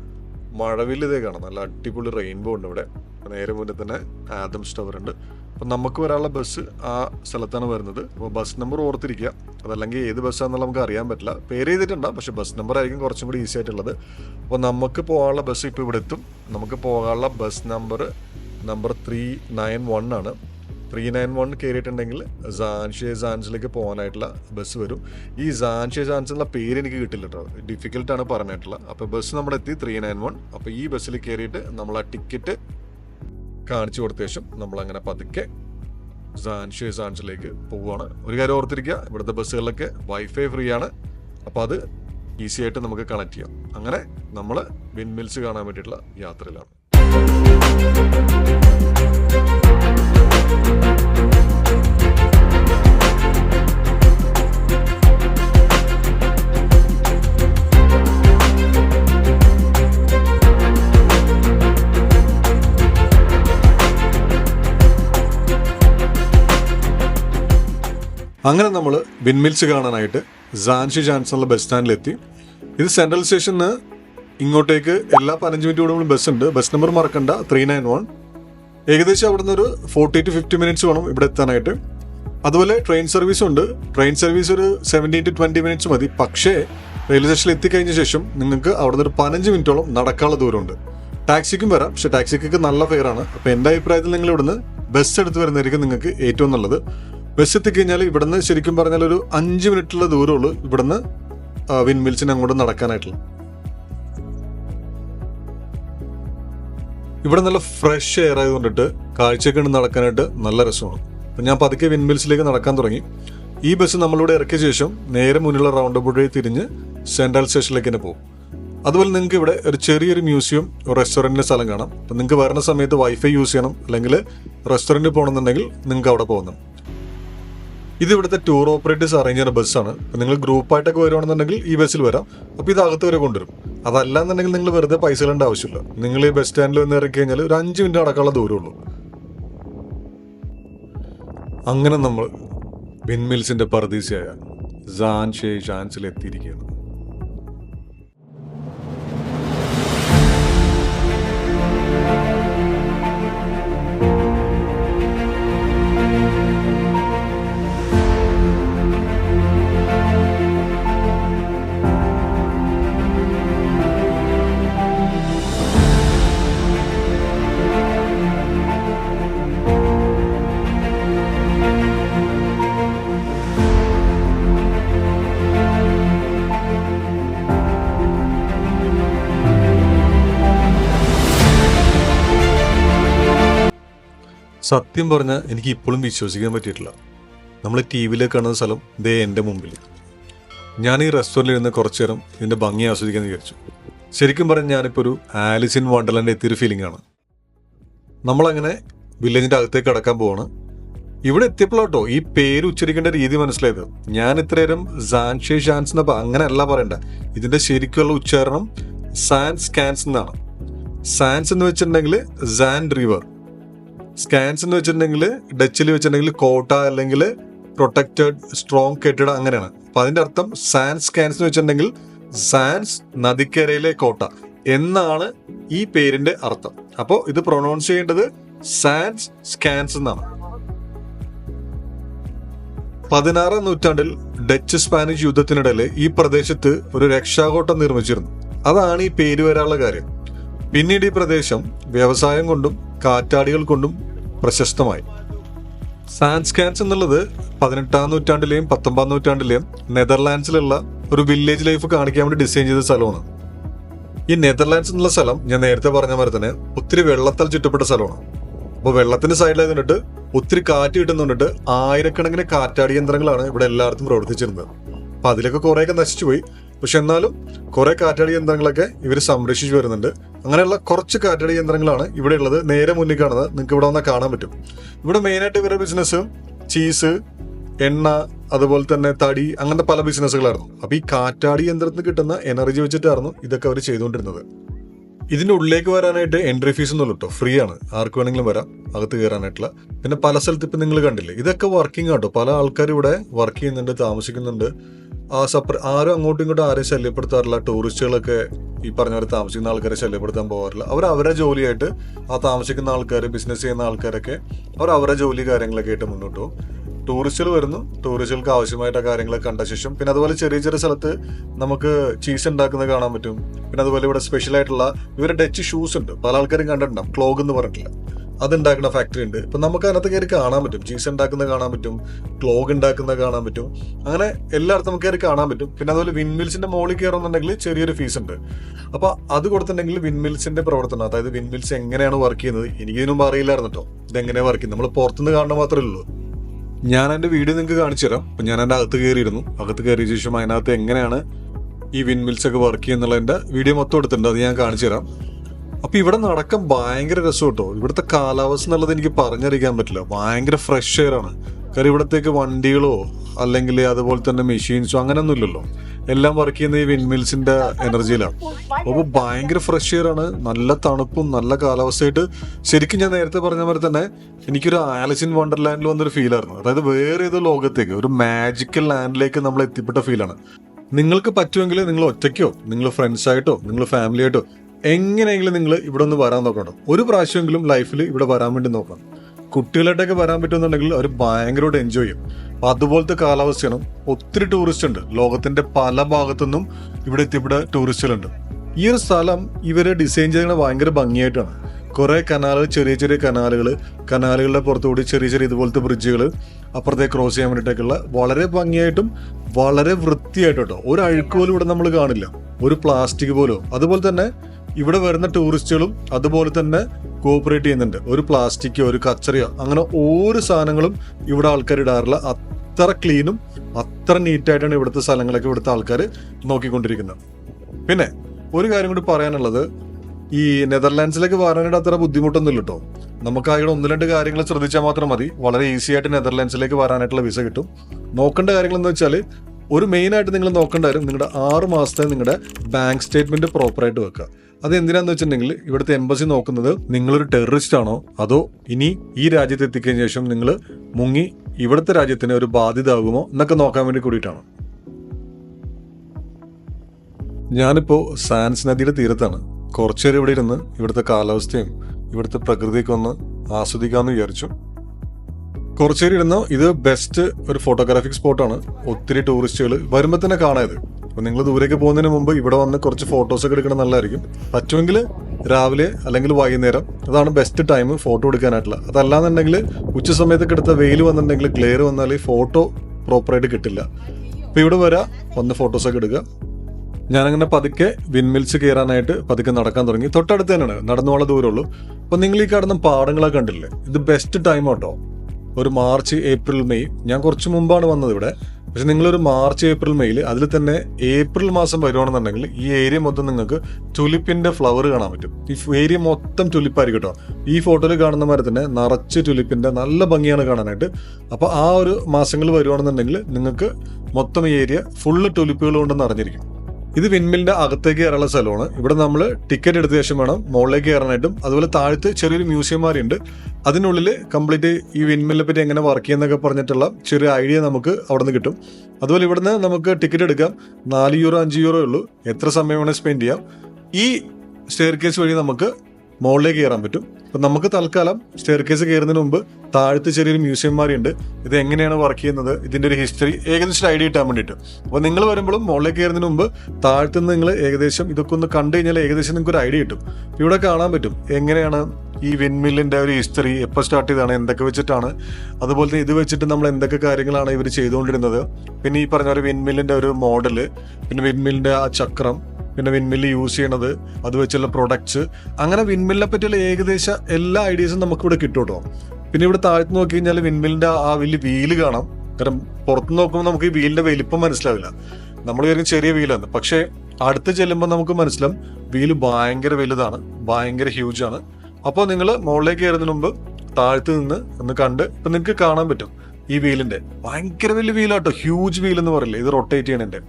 മഴവില്ല് ഇതേ കാണാം. നല്ല അടിപൊളി റെയിൻബോ ഉണ്ട് ഇവിടെ. നേരെ മുന്നേ തന്നെ ആദംസ് ടവർ ഉണ്ട്. അപ്പം നമുക്ക് വരാനുള്ള ബസ് ആ സ്ഥലത്താണ് വരുന്നത്. അപ്പോൾ ബസ് നമ്പർ ഓർത്തിരിക്കുക. അതല്ലെങ്കിൽ ഏത് ബസ്സാണെന്നുള്ള നമുക്ക് അറിയാൻ പറ്റില്ല. പേര് ചെയ്തിട്ടുണ്ട്. പക്ഷേ ബസ് നമ്പർ ആയിരിക്കും കുറച്ചും കൂടി ഈസി ആയിട്ടുള്ളത്. അപ്പോൾ നമുക്ക് പോകാനുള്ള ബസ് ഇപ്പോൾ ഇവിടെ എത്തും. നമുക്ക് പോകാനുള്ള bus number number three nine one ആണ്. ത്രീ നയൻ വൺ കയറിയിട്ടുണ്ടെങ്കിൽ സാൻഷെ ഝാൻസിലേക്ക് പോകാനായിട്ടുള്ള ബസ് വരും. ഈ സാൻസ് എന്നുള്ള പേര് എനിക്ക് കിട്ടില്ല കേട്ടോ ഡിഫിക്കൽട്ടാണ് പറഞ്ഞിട്ടുള്ളത്. അപ്പോൾ ബസ് നമ്മുടെ എത്തി ത്രീ നയൻ വൺ അപ്പോൾ ഈ ബസ്സിൽ കയറിയിട്ട് നമ്മൾ ആ ടിക്കറ്റ് കാണിച്ചു കൊടുത്ത ശേഷം നമ്മളങ്ങനെ പതുക്കെ സാൻഷെ ഝാൻസിലേക്ക് പോവുകയാണ് ഒരു കാര്യം ഓർത്തിരിക്കുക ഇവിടുത്തെ ബസ്സുകളിലൊക്കെ വൈഫൈ ഫ്രീ ആണ്. അപ്പോൾ അത് ഈസി ആയിട്ട് നമുക്ക് കണക്ട് ചെയ്യാം. അങ്ങനെ നമ്മൾ വിൻമിൽസ് കാണാൻ വേണ്ടിയിട്ടുള്ള യാത്രയിലാണ്. അങ്ങനെ നമ്മൾ ബിൻമിൽസ് കാണാനായിട്ട് സാൻഷി ചാൻസ് എന്നുള്ള ബസ് സ്റ്റാൻഡിലെത്തി ഇത് സെൻട്രൽ സ്റ്റേഷനിൽ നിന്ന് ഇങ്ങോട്ടേക്ക് എല്ലാ പതിനഞ്ച് മിനിറ്റ് ബസ് ഉണ്ട്. ബസ് നമ്പർ മറക്കണ്ട. ത്രീ നയൻ വൺ ഏകദേശം അവിടുന്ന് ഒരു ഫോർട്ടി ടു ഫിഫ്റ്റി മിനിറ്റ്സ് വേണം ഇവിടെ എത്താനായിട്ട്. അതുപോലെ ട്രെയിൻ സർവീസും ഉണ്ട്. ട്രെയിൻ സർവീസ് ഒരു സെവന്റീൻ ടു ട്വന്റി മിനിറ്റ്സ് മതി. പക്ഷേ റെയിൽവേ സ്റ്റേഷനിൽ എത്തിക്കഴിഞ്ഞ ശേഷം നിങ്ങൾക്ക് അവിടുന്ന് ഒരു പതിനഞ്ച് മിനിറ്റോളം നടക്കാനുള്ള ദൂരമുണ്ട്. ടാക്സിക്കും വരാം. പക്ഷേ ടാക്സിക്കൊക്കെ നല്ല ഫെയർ ആണ്. അപ്പോൾ എന്റെ അഭിപ്രായത്തിൽ നിങ്ങൾ ഇവിടുന്ന് ബസ് എടുത്ത് വരുന്നതായിരിക്കും നിങ്ങൾക്ക് ഏറ്റവും നല്ലത്. ബസ് എത്തിക്കഴിഞ്ഞാൽ ഇവിടുന്ന് ശരിക്കും പറഞ്ഞാൽ ഒരു അഞ്ച് മിനിറ്റുള്ള ദൂരമുള്ളൂ ഇവിടുന്ന് വിൻമിൽസിന് അങ്ങോട്ട് നടക്കാനായിട്ടുള്ള. ഇവിടെ നല്ല ഫ്രഷ് എയർ ആയതുകൊണ്ടിട്ട് കാഴ്ചയൊക്കെ നടക്കാനായിട്ട് നല്ല രസമാണ്. അപ്പം ഞാൻ പതുക്കെ വിൻമിൽസിലേക്ക് നടക്കാൻ തുടങ്ങി. ഈ ബസ് നമ്മളിവിടെ ഇറക്കിയ ശേഷം നേരെ മുന്നിലുള്ള റൗണ്ട് പുഴയിൽ തിരിഞ്ഞ് സെൻട്രൽ സ്റ്റേഷനിലേക്ക് തന്നെ പോകും. അതുപോലെ നിങ്ങൾക്ക് ഇവിടെ ഒരു ചെറിയൊരു മ്യൂസിയം റെസ്റ്റോറന്റിന്റെ സ്ഥലം കാണാം. അപ്പം നിങ്ങൾക്ക് വരുന്ന സമയത്ത് വൈഫൈ യൂസ് ചെയ്യണം. അല്ലെങ്കിൽ റെസ്റ്റോറന്റിൽ പോകണമെന്നുണ്ടെങ്കിൽ നിങ്ങൾക്ക് അവിടെ പോകുന്നത് ഇത് ഇവിടുത്തെ ടൂർ ഓപ്പറേറ്റേഴ്സ് അറേഞ്ച് ചെയ്യുന്ന ബസ്സാണ് അപ്പം നിങ്ങൾ ഗ്രൂപ്പായിട്ടൊക്കെ വരുവാണെന്നുണ്ടെങ്കിൽ ഈ ബസ്സിൽ വരാം. അപ്പോൾ ഇത് അകത്ത് വരെ കൊണ്ടുവരും. അതല്ല എന്നുണ്ടെങ്കിൽ നിങ്ങൾ വെറുതെ പൈസ ഇടേണ്ട ആവശ്യമില്ല. നിങ്ങൾ ഈ ബസ് സ്റ്റാൻഡിൽ വന്ന് ഇറക്കി കഴിഞ്ഞാൽ ഒരു അഞ്ച് മിനിറ്റ് നടക്കാനുള്ള ദൂരമുള്ളൂ അങ്ങനെ നമ്മൾ വിൻമിൽസിന്റെ പർദീസയായ ജാൻ ഷേ ഷാൻസിൽ എത്തിയിരിക്കുകയാണ്. സത്യം പറഞ്ഞാൽ എനിക്ക് ഇപ്പോഴും വിശ്വസിക്കാൻ പറ്റിയിട്ടില്ല. നമ്മൾ ടി വിയിലേക്ക് കാണുന്ന സ്ഥലം ദേ എന്റെ മുമ്പിൽ ഞാൻ ഈ റെസ്റ്റോറന്റിൽ ഇരുന്ന് കുറച്ചു നേരം ഇതിന്റെ ഭംഗി ആസ്വദിക്കാൻ വിചാരിച്ചു. ശരിക്കും പറഞ്ഞാൽ ഞാനിപ്പോൾ ഒരു ആലിസിൻ വണ്ടലന്റെ എത്തിയൊരു ഫീലിംഗ് ആണ്. നമ്മളങ്ങനെ വില്ലേജിന്റെ അകത്തേക്ക് കടക്കാൻ പോവാണ്. ഇവിടെ എത്തിയപ്പോഴാട്ടോ ഈ പേര് ഉച്ചരിക്കേണ്ട രീതി മനസ്സിലായത്. ഞാൻ ഇത്രയേരം സാൻഷെ ഷാൻസ് എന്ന അങ്ങനെയല്ല പറയണ്ട. ഇതിന്റെ ശരിക്കുള്ള ഉച്ചാരണം സാൻസ് കാൻസ് എന്നാണ് സാൻസ് എന്ന് വെച്ചിട്ടുണ്ടെങ്കിൽ സാൻ റിവർ സ്കാൻസ് എന്ന് വെച്ചിട്ടുണ്ടെങ്കിൽ ഡച്ചിൽ വെച്ചിട്ടുണ്ടെങ്കിൽ കോട്ട അല്ലെങ്കിൽ പ്രൊട്ടക്റ്റഡ് സ്ട്രോങ് കെട്ടിട അങ്ങനെയാണ്. അപ്പൊ അതിന്റെ അർത്ഥം സാൻസ് സ്കാൻസ് എന്ന് വെച്ചിട്ടുണ്ടെങ്കിൽ സാൻസ് നദിക്കരയിലെ കോട്ട എന്നാണ് ഈ പേരിന്റെ അർത്ഥം. അപ്പോൾ ഇത് പ്രൊണൗൺസ് ചെയ്യേണ്ടത് സാൻസ് സ്കാൻസ് എന്നാണ്. പതിനാറാം നൂറ്റാണ്ടിൽ ഡച്ച് സ്പാനിഷ് യുദ്ധത്തിനിടയിൽ ഈ പ്രദേശത്ത് ഒരു രക്ഷാകോട്ടം നിർമ്മിച്ചിരുന്നു. അതാണ് ഈ പേര് വരാനുള്ള കാര്യം. പിന്നീട് ഈ പ്രദേശം വ്യവസായം കൊണ്ടും കാറ്റാടികൾ കൊണ്ടും പ്രശസ്തമായി. സാൻസ്കാൻസ് എന്നുള്ളത് പതിനെട്ടാം നൂറ്റാണ്ടിലെയും പത്തൊമ്പതാം നൂറ്റാണ്ടിലെയും നെതർലാൻഡ്സിലുള്ള ഒരു വില്ലേജ് ലൈഫ് കാണിക്കാൻ വേണ്ടി ഡിസൈൻ ചെയ്ത സ്ഥലമാണ്. ഈ നെതർലാൻഡ്സ് എന്നുള്ള സ്ഥലം ഞാൻ നേരത്തെ പറഞ്ഞ മാതിരി തന്നെ ഒത്തിരി വെള്ളത്താൽ ചുറ്റപ്പെട്ട സ്ഥലമാണ്. അപ്പോൾ വെള്ളത്തിന്റെ സൈഡിലായി നിന്നിട്ട് ഒത്തിരി കാറ്റ് കിട്ടുന്നുണ്ടിട്ട് ആയിരക്കണക്കിന് കാറ്റാടി യന്ത്രങ്ങളാണ് ഇവിടെ എല്ലായിടത്തും പ്രവർത്തിച്ചിരുന്നത്. അപ്പൊ അതിലൊക്കെ കുറേയൊക്കെ നശിച്ചു പോയി പക്ഷെ എന്നാലും കുറെ കാറ്റാടി യന്ത്രങ്ങളൊക്കെ ഇവർ സംരക്ഷിച്ചു വരുന്നുണ്ട്. അങ്ങനെയുള്ള കുറച്ച് കാറ്റാടി യന്ത്രങ്ങളാണ് ഇവിടെ ഉള്ളത് നേരെ മുന്നിൽ കാണുന്നത് നിങ്ങൾക്ക് ഇവിടെ വന്നാൽ കാണാൻ പറ്റും. ഇവിടെ മെയിനായിട്ട് ഇവരുടെ ബിസിനസ് ചീസ് എണ്ണ അതുപോലെ തന്നെ തടി അങ്ങനത്തെ പല ബിസിനസ്സുകളായിരുന്നു അപ്പൊ ഈ കാറ്റാടി യന്ത്രത്തിന് കിട്ടുന്ന എനർജി വെച്ചിട്ടായിരുന്നു ഇതൊക്കെ അവർ ചെയ്തുകൊണ്ടിരുന്നത്. ഇതിന്റെ ഉള്ളിലേക്ക് വരാനായിട്ട് എൻട്രി ഫീസ് ഒന്നും കേട്ടോ ഫ്രീ ആണ്. ആർക്ക് വേണമെങ്കിലും വരാം. അകത്ത് കയറാനായിട്ടുള്ള. പിന്നെ പല സ്ഥലത്ത് ഇപ്പം നിങ്ങൾ കണ്ടില്ലേ? ഇതൊക്കെ വർക്കിംഗ് ആട്ടോ പല ആൾക്കാർ ഇവിടെ വർക്ക് ചെയ്യുന്നുണ്ട് താമസിക്കുന്നുണ്ട്. ആ സപ്പർ ആരും അങ്ങോട്ടും ഇങ്ങോട്ടും ആരെയും ശല്യപ്പെടുത്താറില്ല. ടൂറിസ്റ്റുകളൊക്കെ ഈ പറഞ്ഞ പോലെ താമസിക്കുന്ന ആൾക്കാരെ ശല്യപ്പെടുത്താൻ പോകാറില്ല. അവർ അവരുടെ ജോലിയായിട്ട് ആ താമസിക്കുന്ന ആൾക്കാർ ബിസിനസ് ചെയ്യുന്ന ആൾക്കാരൊക്കെ അവർ അവരുടെ ജോലി കാര്യങ്ങളൊക്കെ ആയിട്ട് മുന്നോട്ട് പോകും. ടൂറിസ്റ്റുകൾ വരുന്നു. ടൂറിസ്റ്റുകൾക്ക് ആവശ്യമായിട്ട് കാര്യങ്ങളൊക്കെ കണ്ട ശേഷം പിന്നെ അതുപോലെ ചെറിയ ചെറിയ സ്ഥലത്ത് നമുക്ക് ചീസ് ഉണ്ടാക്കുന്നത് കാണാൻ പറ്റും. പിന്നെ അതുപോലെ ഇവിടെ സ്പെഷ്യൽ ആയിട്ടുള്ള ഇവരുടെ ഡച്ച് ഷൂസ് ഉണ്ട്. പല ആൾക്കാരും കണ്ടിട്ടുണ്ടാവും. ക്ലോഗ് എന്ന് പറഞ്ഞിട്ടില്ല. അത് ഉണ്ടാക്കുന്ന ഫാക്ടറി ഉണ്ട്. ഇപ്പം നമുക്ക് അതിനകത്ത് കയറി കാണാൻ പറ്റും. ചീസ് ഉണ്ടാക്കുന്ന കാണാൻ പറ്റും. ക്ലോഗ് ഉണ്ടാക്കുന്ന കാണാൻ പറ്റും. അങ്ങനെ എല്ലായിടത്തും നമുക്ക് കയറി കാണാൻ പറ്റും. പിന്നെ അതുപോലെ വിൻമിൽസിന്റെ മുകളിൽ കയറുന്നുണ്ടെങ്കിൽ ചെറിയൊരു ഫീസ് ഉണ്ട്. അപ്പോൾ അത് കൊടുത്തിട്ടുണ്ടെങ്കിൽ വിൻമിൽസിന്റെ പ്രവർത്തനം അതായത് വിൻമിൽസ് എങ്ങനെയാണ് വർക്ക് ചെയ്യുന്നത്? എനിക്കിതിനും അറിയില്ലായിരുന്നു കേട്ടോ ഇതെങ്ങനെ വർക്ക് ചെയ്യുന്നത്? നമ്മൾ പുറത്തുനിന്ന് കാണുന്ന മാത്രമേ ഉള്ളൂ. ഞാൻ എന്റെ വീഡിയോ നിങ്ങൾക്ക് കാണിച്ചു തരാം. അപ്പം ഞാൻ എന്റെ അകത്ത് കയറിയിരുന്നു. അകത്ത് കയറിയ ശേഷം അതിനകത്ത് എങ്ങനെയാണ് ഈ വിൻമിൽസ് ഒക്കെ വർക്ക് ചെയ്യുന്നുള്ളതിന്റെ വീഡിയോ മൊത്തം എടുത്തിട്ടുണ്ട്. അത് ഞാൻ കാണിച്ചു തരാം. അപ്പോൾ ഇവിടെ നടക്കാൻ ഭയങ്കര രസം കേട്ടോ ഇവിടുത്തെ കാലാവസ്ഥ എന്നുള്ളത് എനിക്ക് പറഞ്ഞറിയിക്കാൻ പറ്റില്ല. ഭയങ്കര ഫ്രഷ് എയർ ആണ്. കാരണം ഇവിടത്തേക്ക് വണ്ടികളോ അല്ലെങ്കിൽ അതുപോലെ തന്നെ മെഷീൻസോ അങ്ങനെയൊന്നും ഇല്ലല്ലോ. എല്ലാം വർക്ക് ചെയ്യുന്ന ഈ വിൻമിൽസിന്റെ എനർജിയിലാണ് അപ്പോൾ ഭയങ്കര ഫ്രഷ് എയർ ആണ്. നല്ല തണുപ്പും നല്ല കാലാവസ്ഥയായിട്ട് ശരിക്കും ഞാൻ നേരത്തെ പറഞ്ഞ പോലെ തന്നെ എനിക്കൊരു ആലസിൻ വണ്ടർലാൻഡിൽ വന്നൊരു ഫീലായിരുന്നു അതായത് വേറെ ഏതോ ലോകത്തേക്ക് ഒരു മാജിക്കൽ ലാൻഡിലേക്ക് നമ്മൾ എത്തിപ്പെട്ട ഫീലാണ് നിങ്ങൾക്ക് പറ്റുമെങ്കിൽ നിങ്ങൾ ഒറ്റയ്ക്കോ നിങ്ങൾ ഫ്രണ്ട്സായിട്ടോ നിങ്ങൾ ഫാമിലി ആയിട്ടോ എങ്ങനെയെങ്കിലും നിങ്ങൾ ഇവിടെ ഒന്ന് വരാൻ നോക്കണം. ഒരു പ്രാവശ്യമെങ്കിലും ലൈഫിൽ ഇവിടെ വരാൻ വേണ്ടി നോക്കണം. കുട്ടികളായിട്ടൊക്കെ വരാൻ പറ്റുമെന്നുണ്ടെങ്കിൽ അവർ ഭയങ്കരമായിട്ട് എൻജോയ് ചെയ്യും. അപ്പോൾ അതുപോലത്തെ കാലാവസ്ഥയാണ് ഒത്തിരി ടൂറിസ്റ്റ് ഉണ്ട്. ലോകത്തിന്റെ പല ഭാഗത്തുനിന്നും ഇവിടെ എത്തി ഇവിടെ ടൂറിസ്റ്റുകളുണ്ട് ഈ ഒരു സ്ഥലം ഇവരെ ഡിസൈൻ ചെയ്യുന്നത് ഭയങ്കര ഭംഗിയായിട്ടാണ്. കുറേ കനാലുകൾ ചെറിയ ചെറിയ കനാലുകൾ കനാലുകളുടെ പുറത്തുകൂടി ചെറിയ ചെറിയ ഇതുപോലത്തെ ബ്രിഡ്ജുകൾ അപ്പുറത്തേക്ക് ക്രോസ് ചെയ്യാൻ വേണ്ടിയിട്ടൊക്കെയുള്ള വളരെ ഭംഗിയായിട്ടും വളരെ വൃത്തിയായിട്ടും കേട്ടോ ഒരു അഴുക്ക് പോലും ഇവിടെ നമ്മൾ കാണില്ല. ഒരു പ്ലാസ്റ്റിക് പോലും. അതുപോലെ തന്നെ ഇവിടെ വരുന്ന ടൂറിസ്റ്റുകളും അതുപോലെ തന്നെ കോപ്പറേറ്റ് ചെയ്യുന്നുണ്ട്. ഒരു പ്ലാസ്റ്റിക്കോ ഒരു കച്ചറയോ അങ്ങനെ ഓരോ സാധനങ്ങളും ഇവിടെ ആൾക്കാർ ഇടാറില്ല. അത്ര ക്ലീനും അത്ര നീറ്റായിട്ടാണ് ഇവിടുത്തെ സ്ഥലങ്ങളൊക്കെ ഇവിടുത്തെ ആൾക്കാർ നോക്കിക്കൊണ്ടിരിക്കുന്നത്. പിന്നെ ഒരു കാര്യം കൂടി പറയാനുള്ളത് ഈ നെതർലാൻഡ്സിലേക്ക് വരാനായിട്ട് അത്ര ബുദ്ധിമുട്ടൊന്നും ഇല്ല കേട്ടോ നമുക്ക് അവിടെ ഒന്ന് രണ്ട് കാര്യങ്ങൾ ശ്രദ്ധിച്ചാൽ മാത്രം മതി. വളരെ ഈസി ആയിട്ട് നെതർലാൻഡ്സിലേക്ക് വരാനായിട്ടുള്ള വിസ കിട്ടും. നോക്കേണ്ട കാര്യങ്ങൾ എന്ന് വെച്ചാൽ ഒരു മെയിൻ ആയിട്ട് നിങ്ങൾ നോക്കേണ്ട കാര്യം നിങ്ങളുടെ ആറ് മാസത്തെ നിങ്ങളുടെ ബാങ്ക് സ്റ്റേറ്റ്മെന്റ് പ്രോപ്പറായിട്ട് വെക്കുക. അത് എന്തിനാന്ന് വെച്ചിട്ടുണ്ടെങ്കിൽ ഇവിടുത്തെ എംബസി നോക്കുന്നത് നിങ്ങളൊരു ടെററിസ്റ്റ് ആണോ? അതോ ഇനി ഈ രാജ്യത്ത് എത്തിക്കഴിഞ്ഞ ശേഷം നിങ്ങൾ മുങ്ങി ഇവിടുത്തെ രാജ്യത്തിന് ഒരു ബാധ്യത ആകുമോ എന്നൊക്കെ നോക്കാൻ വേണ്ടി കൂടിയിട്ടാണ്. ഞാനിപ്പോൾ സാൻസ് നദിയുടെ തീരത്താണ്. കുറച്ചുനേരം ഇവിടെ ഇരുന്ന് ഇവിടുത്തെ കാലാവസ്ഥയും ഇവിടുത്തെ പ്രകൃതിയൊക്കെ ഒന്ന് ആസ്വദിക്കാമെന്ന് വിചാരിച്ചു. കുറച്ചുനേരം ഇടുന്ന ഇത് ബെസ്റ്റ് ഒരു ഫോട്ടോഗ്രാഫിക് സ്പോട്ടാണ് ഒത്തിരി ടൂറിസ്റ്റുകൾ വരുമ്പോൾ തന്നെ കാണാത് അപ്പൊ നിങ്ങൾ ദൂരേക്ക് പോകുന്നതിന് മുമ്പ് ഇവിടെ വന്ന് കുറച്ച് ഫോട്ടോസ് ഒക്കെ എടുക്കണം നല്ലതായിരിക്കും. പറ്റുമെങ്കിൽ രാവിലെ അല്ലെങ്കിൽ വൈകുന്നേരം അതാണ് ബെസ്റ്റ് ടൈം ഫോട്ടോ എടുക്കാനായിട്ടുള്ള. അതല്ലാന്നുണ്ടെങ്കിൽ ഉച്ച സമയത്തൊക്കെ എടുത്ത വെയിൽ വന്നിട്ടുണ്ടെങ്കിൽ ക്ലിയർ വന്നാൽ ഫോട്ടോ പ്രോപ്പറായിട്ട് കിട്ടില്ല. അപ്പോൾ ഇവിടെ വരാം വന്ന് ഫോട്ടോസ് ഒക്കെ എടുക്കുക. ഞാനങ്ങനെ പതുക്കെ വിൻമിൽസ് കയറാനായിട്ട് പതുക്കെ നടക്കാൻ തുടങ്ങി. തൊട്ടടുത്ത് തന്നെയാണ് നടന്നോളം ദൂരമുള്ളൂ. അപ്പൊ നിങ്ങൾ ഈ കാണുന്ന പാടങ്ങളൊക്കെ കണ്ടില്ലേ? ഇത് ബെസ്റ്റ് ടൈം കേട്ടോ ഒരു മാർച്ച് ഏപ്രിൽ മെയ്. ഞാൻ കുറച്ച് മുമ്പാണ് വന്നത് ഇവിടെ. പക്ഷെ നിങ്ങളൊരു മാർച്ച് ഏപ്രിൽ മെയ്യിൽ അതിൽ തന്നെ ഏപ്രിൽ മാസം വരുവാണെന്നുണ്ടെങ്കിൽ ഈ ഏരിയ മൊത്തം നിങ്ങൾക്ക് ടുലിപ്പിന്റെ ഫ്ലവർ കാണാൻ പറ്റും. ഈ ഏരിയ മൊത്തം ടുലിപ്പായിരിക്കും കേട്ടോ. ഈ ഫോട്ടോയിൽ കാണുന്ന മാതിരി തന്നെ നിറച്ച് ടുലിപ്പിന്റെ നല്ല ഭംഗിയാണ് കാണാനായിട്ട്. അപ്പോൾ ആ ഒരു മാസങ്ങൾ വരുവാണെന്നുണ്ടെങ്കിൽ നിങ്ങൾക്ക് മൊത്തം ഈ ഏരിയ ഫുള്ള് ടുലിപ്പുകൾ കൊണ്ട് നിറഞ്ഞിരിക്കും ഇത് വിൻമിലിന്റെ അകത്തേക്ക് കയറാനുള്ള സ്ഥലമാണ്. ഇവിടെ നമ്മൾ ടിക്കറ്റ് എടുത്ത ശേഷം വേണം മുകളിലേക്ക് കയറാനായിട്ടും. അതുപോലെ താഴത്ത് ചെറിയൊരു മ്യൂസിയം മാറിയുണ്ട്. അതിനുള്ളിൽ കംപ്ലീറ്റ് ഈ വിൻമിലിനെ പറ്റി എങ്ങനെ വർക്ക് ചെയ്യുന്നൊക്കെ പറഞ്ഞിട്ടുള്ള ചെറിയ ഐഡിയ നമുക്ക് അവിടെ നിന്ന് കിട്ടും. അതുപോലെ ഇവിടുന്ന് നമുക്ക് ടിക്കറ്റ് എടുക്കാം. നാല് യൂറോ അഞ്ച് യൂറോ ഉള്ളൂ. എത്ര സമയം വേണേൽ സ്പെൻഡ് ചെയ്യാം? ഈ സ്റ്റെയർ കേസ് വഴി നമുക്ക് മുകളിലേക്ക് കയറാൻ പറ്റും. അപ്പം നമുക്ക് തൽക്കാലം സ്റ്റെയർ കേസ് കയറുന്നതിന് മുമ്പ് താഴത്തെ ചെറിയൊരു മ്യൂസിയം മാറിയുണ്ട്. ഇത് എങ്ങനെയാണ് വർക്ക് ചെയ്യുന്നത്? ഇതിന്റെ ഒരു ഹിസ്റ്ററി ഏകദേശം ഐഡിയ കിട്ടാൻ വേണ്ടിയിട്ട്. അപ്പോൾ നിങ്ങൾ വരുമ്പോഴും മുകളിലേക്ക് കയറുന്നതിന് മുമ്പ് താഴത്തു നിങ്ങൾ ഏകദേശം ഇതൊക്കെ ഒന്ന് കണ്ടു കഴിഞ്ഞാൽ ഏകദേശം നിങ്ങൾക്ക് ഒരു ഐഡിയ കിട്ടും. ഇവിടെ കാണാൻ പറ്റും എങ്ങനെയാണ് ഈ വിൻമില്ലിന്റെ ഒരു ഹിസ്റ്ററി എപ്പോൾ സ്റ്റാർട്ട് ചെയ്താണ് എന്തൊക്കെ വെച്ചിട്ടാണ്. അതുപോലെ തന്നെ ഇത് വെച്ചിട്ട് നമ്മൾ എന്തൊക്കെ കാര്യങ്ങളാണ് ഇവർ ചെയ്തുകൊണ്ടിരുന്നത്. പിന്നെ ഈ പറഞ്ഞ ഒരു വിൻമില്ലിന്റെ ഒരു മോഡൽ പിന്നെ വിൻമില്ലിന്റെ ആ ചക്രം പിന്നെ വിൻമില്ല് യൂസ് ചെയ്യണത് അത് വെച്ചുള്ള പ്രൊഡക്ട്സ് അങ്ങനെ വിൻമില്ലിനെ പറ്റിയുള്ള ഏകദേശം എല്ലാ ഐഡിയസും നമുക്ക് ഇവിടെ കേട്ടോ പിന്നെ ഇവിടെ താഴ്ത്ത് നോക്കി കഴിഞ്ഞാൽ വിൻമില്ലിന്റെ ആ വലിയ വീൽ കാണാം. കാരണം പുറത്ത് നോക്കുമ്പോൾ നമുക്ക് ഈ വീലിന്റെ വലിപ്പം മനസ്സിലാവില്ല. നമ്മൾ വരും ചെറിയ വീലാണ് പക്ഷേ അടുത്ത് ചെല്ലുമ്പോൾ നമുക്ക് മനസ്സിലാവും വീൽ ഭയങ്കര വലുതാണ് ഭയങ്കര ഹ്യൂജ് ആണ്. അപ്പോൾ നിങ്ങൾ മുകളിലേക്ക് കയറുന്നതിന് മുമ്പ് താഴ്ത്ത് നിന്ന് ഒന്ന് കണ്ട് ഇപ്പൊ നിങ്ങൾക്ക് കാണാൻ പറ്റും ഈ വീലിന്റെ ഭയങ്കര വലിയ വീലാട്ടോ ഹ്യൂജ് വീൽ എന്ന് പറയില്ലേ? ഇത് റൊട്ടേറ്റ് ചെയ്യണേ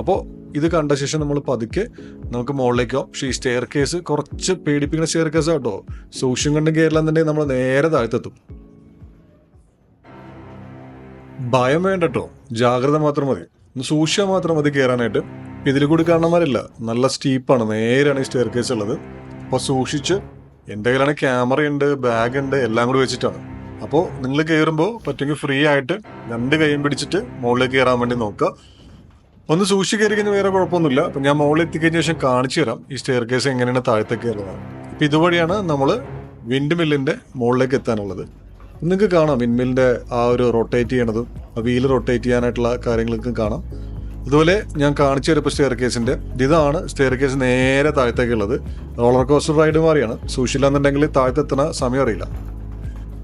അപ്പോൾ ഇത് കണ്ട ശേഷം നമ്മൾ പതുക്കെ നമുക്ക് മുകളിലേക്കോ പക്ഷേ ഈ സ്റ്റെയർ കേസ് കുറച്ച് പേടിപ്പിക്കുന്ന സ്റ്റെയർ കേസ് കേട്ടോ സൂക്ഷ്യം കണ്ടും കയറില്ലെന്നുണ്ടെങ്കിൽ നമ്മൾ നേരെ താഴ്ത്തെത്തും. ഭയം വേണ്ട കേട്ടോ ജാഗ്രത മാത്രം മതി. സൂക്ഷിച്ചാൽ മാത്രം മതി കയറാനായിട്ട് ഇതിൽ കൂടി കാണാൻ നല്ല സ്റ്റീപ്പാണ് നേരെയാണ് ഈ സ്റ്റെയർ കേസ് ഉള്ളത്. അപ്പോൾ സൂക്ഷിച്ച് എന്റെ കയ്യിലാണ് ക്യാമറ ഉണ്ട് ബാഗ് ഉണ്ട് എല്ലാം കൂടി വെച്ചിട്ടാണ്. അപ്പോൾ നിങ്ങൾ കയറുമ്പോൾ പറ്റുമെങ്കിൽ ഫ്രീ ആയിട്ട് രണ്ട് കൈയും പിടിച്ചിട്ട് മുകളിലേക്ക് കയറാൻ വേണ്ടി നോക്കുക. ഒന്ന് കഴിഞ്ഞാൽ വേറെ കുഴപ്പമൊന്നുമില്ല. അപ്പം ഞാൻ മുകളിൽ എത്തിക്കഴിഞ്ഞ ശേഷം കാണിച്ചു തരാം. ഈ സ്റ്റെയർ കേസ് എങ്ങനെയാണ് താഴത്തേക്ക് കയറുന്നത്. അപ്പം ഇതുവഴിയാണ് നമ്മൾ വിൻഡ് മില്ലിന്റെ മുകളിലേക്ക് എത്താനുള്ളത്. നിങ്ങൾക്ക് കാണാം വിൻമില്ലിന്റെ ആ ഒരു റൊട്ടേറ്റ് ചെയ്യണതും ആ വീൽ റൊട്ടേറ്റ് ചെയ്യാനായിട്ടുള്ള കാര്യങ്ങളൊക്കെ കാണാം. അതുപോലെ ഞാൻ കാണിച്ചു തരപ്പോൾ സ്റ്റെയർ കേസിന്റെ ഇതാണ് സ്റ്റെയർ കേസ് നേരെ താഴത്തേക്കുള്ളത് റോളർ കോസ്റ്റർ റൈഡ് മാറിയാണ്. സൂക്ഷിച്ചില്ലാന്നുണ്ടെങ്കിൽ താഴത്തെത്തണ സമയം അറിയില്ല.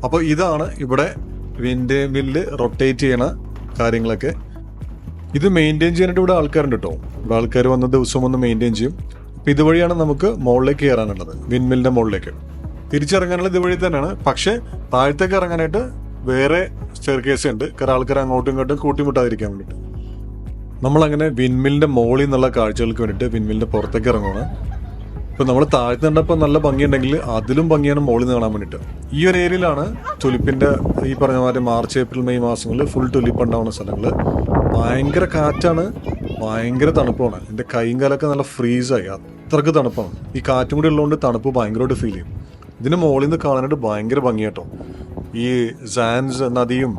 അപ്പോൾ ഇതാണ് ഇവിടെ വിൻഡ് മില്ല് റൊട്ടേറ്റ് ചെയ്യണ കാര്യങ്ങളൊക്കെ. ഇത് മെയിന്റെയിൻ ചെയ്യാനായിട്ട് ഇവിടെ ആൾക്കാരുണ്ട് കേട്ടോ ഇവിടെ ആൾക്കാർ വന്ന ദിവസം വന്ന് മെയിന്റെയിൻ ചെയ്യും. അപ്പം ഇതുവഴിയാണ് നമുക്ക് മുകളിലേക്ക് കയറാനുള്ളത്. വിൻമില്ലിന്റെ മുകളിലേക്ക് തിരിച്ചിറങ്ങാനുള്ളത് ഇതുവഴി തന്നെയാണ്. പക്ഷേ താഴത്തേക്ക് ഇറങ്ങാനായിട്ട് വേറെ സ്റ്റെയർ കേസ് ഉണ്ട്. കാരണം ആൾക്കാർ അങ്ങോട്ടും ഇങ്ങോട്ടും കൂട്ടിമുട്ടാതിരിക്കാൻ വേണ്ടിയിട്ട്. നമ്മളങ്ങനെ വിൻമില്ലിന്റെ മുകളിൽ നിന്നുള്ള കാഴ്ചകൾക്ക് വേണ്ടിയിട്ട് വിൻമില്ലിന്റെ പുറത്തേക്ക് ഇറങ്ങുകയാണ് ഇപ്പം നമ്മൾ താഴ്ത്തു കണ്ടപ്പോൾ നല്ല ഭംഗിയുണ്ടെങ്കിൽ അതിലും ഭംഗിയാണ് മുകളിൽ നിന്ന് കാണാൻ വേണ്ടിയിട്ട്. ഈ ഒരു ഏരിയയിലാണ് തുലിപ്പിന്റെ ഈ പറഞ്ഞ മാതിരി മാർച്ച് ഏപ്രിൽ മെയ് മാസങ്ങളിൽ ഫുൾ തുലിപ്പ് ഉണ്ടാവുന്ന സ്ഥലങ്ങൾ ഭയങ്കര കാറ്റാണ്. ഭയങ്കര തണുപ്പാണ്. എന്റെ കൈയും കാലൊക്കെ നല്ല ഫ്രീസായി. അത്രയ്ക്ക് തണുപ്പാണ്. ഈ കാറ്റും കൂടി ഉള്ളതുകൊണ്ട് തണുപ്പ് ഭയങ്കരമായിട്ട് ഫീൽ ചെയ്യും. ഇതിന് മുകളിൽ നിന്ന് കാണാനായിട്ട് ഭയങ്കര ഭംഗിയാട്ടോ. ഈ സാൻസ് നദിയും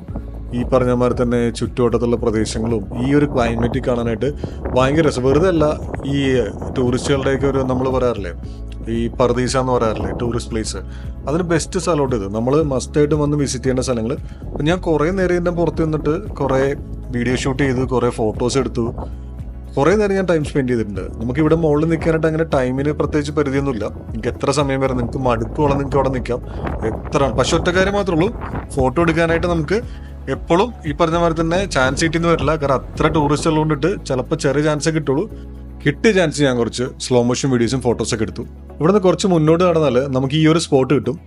ഈ പറഞ്ഞ മാതിരി തന്നെ ചുറ്റുവട്ടത്തുള്ള പ്രദേശങ്ങളും ഈ ഒരു ക്ലൈമറ്റ് കാണാനായിട്ട് ഭയങ്കര രസം. വെറുതെ അല്ല ഈ ടൂറിസ്റ്റുകളുടെയൊക്കെ ഒരു നമ്മൾ പറയാറില്ലേ ഈ പർദീസ എന്ന് പറയാറില്ലേ ടൂറിസ്റ്റ് പ്ലേസ് അതിന് ബെസ്റ്റ് സ്ഥലമാണ് ഇത്. നമ്മൾ മസ്റ്റായിട്ട് വന്ന് വിസിറ്റ് ചെയ്യേണ്ട സ്ഥലങ്ങൾ ഞാൻ കുറേ നേരം ഇതിന്റെ പുറത്ത് നിന്നിട്ട് കുറേ വീഡിയോ ഷൂട്ട് ചെയ്തു കുറേ ഫോട്ടോസ് എടുത്തു. കുറേ നേരം ഞാൻ ടൈം സ്പെൻഡ് ചെയ്തിട്ടുണ്ട്. നമുക്ക് ഇവിടെ മുകളിൽ നിൽക്കാനായിട്ട് അങ്ങനെ ടൈമിന് പ്രത്യേകിച്ച് പരിധിയൊന്നുമില്ല. നിങ്ങൾക്ക് എത്ര സമയം വരെ നിങ്ങൾക്ക് മടുപ്പോളം നിങ്ങൾക്ക് അവിടെ നിൽക്കാം. എത്ര പക്ഷെ ഒറ്റ കാര്യം മാത്രമേ ഉള്ളൂ. ഫോട്ടോ എടുക്കാനായിട്ട് നമുക്ക് എപ്പോഴും ഈ പറഞ്ഞ മാതിരി തന്നെ ചാൻസ് കിട്ടിയെന്ന് വരില്ല. കാരണം അത്ര ടൂറിസ്റ്റ് ഉള്ളതുകൊണ്ടിട്ട് ചിലപ്പോൾ ചെറിയ ചാൻസേ കിട്ടുള്ളൂ. കിട്ടിയ ചാൻസ് ഞാൻ കുറച്ച് സ്ലോ മോഷൻ വീഡിയോസും ഫോട്ടോസൊക്കെ എടുത്തു. ഇവിടുന്ന് കുറച്ച് മുന്നോട്ട് നടന്നാൽ നമുക്ക് ഈ ഒരു സ്പോട്ട് കിട്ടും.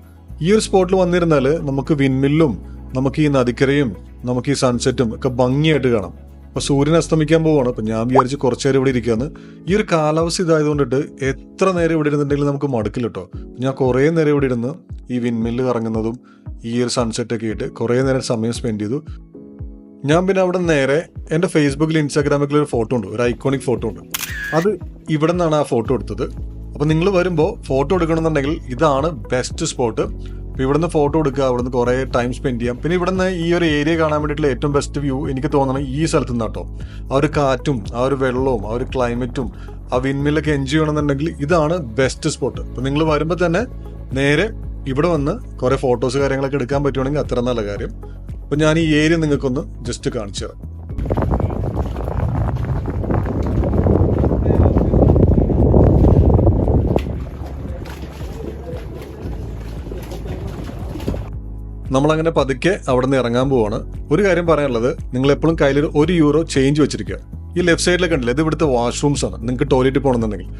ഈ ഒരു സ്പോട്ടിൽ വന്നിരുന്നാൽ നമുക്ക് വിൻമില്ലും നമുക്ക് ഈ നദിക്കരയും നമുക്ക് ഈ സൺസെറ്റും ഒക്കെ ഭംഗിയായിട്ട് കാണാം. അപ്പൊ സൂര്യൻ അസ്തമിക്കാൻ പോവുകയാണ് അപ്പൊ ഞാൻ വിചാരിച്ച് കുറച്ചു നേരം ഇവിടെ ഇരിക്കുകയാണ് ഈ ഒരു കാലാവസ്ഥ ഇതായതുകൊണ്ടിട്ട് എത്ര നേരം ഇവിടെ ഇരുന്നുണ്ടെങ്കിലും നമുക്ക് മടുക്കില്ല കേട്ടോ ഞാൻ കുറേ നേരം ഇവിടെ ഇരുന്ന് ഈ വിൻമില്ല് കറങ്ങുന്നതും ഈ ഒരു സൺസെറ്റ് ഒക്കെ ആയിട്ട് കുറേ നേരം സമയം സ്പെൻഡ് ചെയ്തു. ഞാൻ പിന്നെ അവിടെ നേരെ എന്റെ ഫേസ്ബുക്കിൽ ഇൻസ്റ്റാഗ്രാമിൽ ഒരു ഫോട്ടോ ഉണ്ട്. ഒരു ഐക്കോണിക് ഫോട്ടോ ഉണ്ട്. അത് ഇവിടെ നിന്നാണ് ആ ഫോട്ടോ എടുത്തത്. അപ്പൊ നിങ്ങൾ വരുമ്പോൾ ഫോട്ടോ എടുക്കണമെന്നുണ്ടെങ്കിൽ ഇതാണ് ബെസ്റ്റ് സ്പോട്ട് ഇപ്പൊ ഇവിടുന്ന് ഫോട്ടോ എടുക്കുക അവിടുന്ന് കുറേ ടൈം സ്പെൻഡ് ചെയ്യാം. പിന്നെ ഇവിടുന്ന് ഈ ഒരു ഏരിയ കാണാൻ വേണ്ടിയിട്ടുള്ള ഏറ്റവും ബെസ്റ്റ് വ്യൂ എനിക്ക് തോന്നണം ഈ സ്ഥലത്ത് നിന്ന് കേട്ടോ ആ ഒരു കാറ്റും ആ ഒരു വെള്ളവും ആ ഒരു ക്ലൈമറ്റും ആ വിൻമില്ലൊക്കെ എൻജോയ് ചെയ്യണമെന്നുണ്ടെങ്കിൽ ഇതാണ് ബെസ്റ്റ് സ്പോട്ട് അപ്പോൾ നിങ്ങൾ വരുമ്പോൾ തന്നെ നേരെ ഇവിടെ വന്ന് കുറേ ഫോട്ടോസ് കാര്യങ്ങളൊക്കെ എടുക്കാൻ പറ്റുവാണെങ്കിൽ അത്ര നല്ല കാര്യം. അപ്പോൾ ഞാൻ ഈ ഏരിയ നിങ്ങൾക്കൊന്ന് ജസ്റ്റ് കാണിച്ചു തരാം. നമ്മളങ്ങനെ പതുക്കെ അവിടെ നിന്ന് ഇറങ്ങാൻ പോവാണ്. ഒരു കാര്യം പറയാനുള്ളത് നിങ്ങൾ എപ്പോഴും കയ്യിൽ ഒരു യൂറോ ചേഞ്ച് വെച്ചിരിക്കുക. ഈ ലെഫ്റ്റ് സൈഡിലൊക്കെ ഉണ്ടല്ലോ ഇത് ഇവിടുത്തെ വാഷ്റൂംസ് ആണ്. നിങ്ങൾക്ക് ടോയ്ലറ്റ് പോകണമെന്നുണ്ടെങ്കിൽ.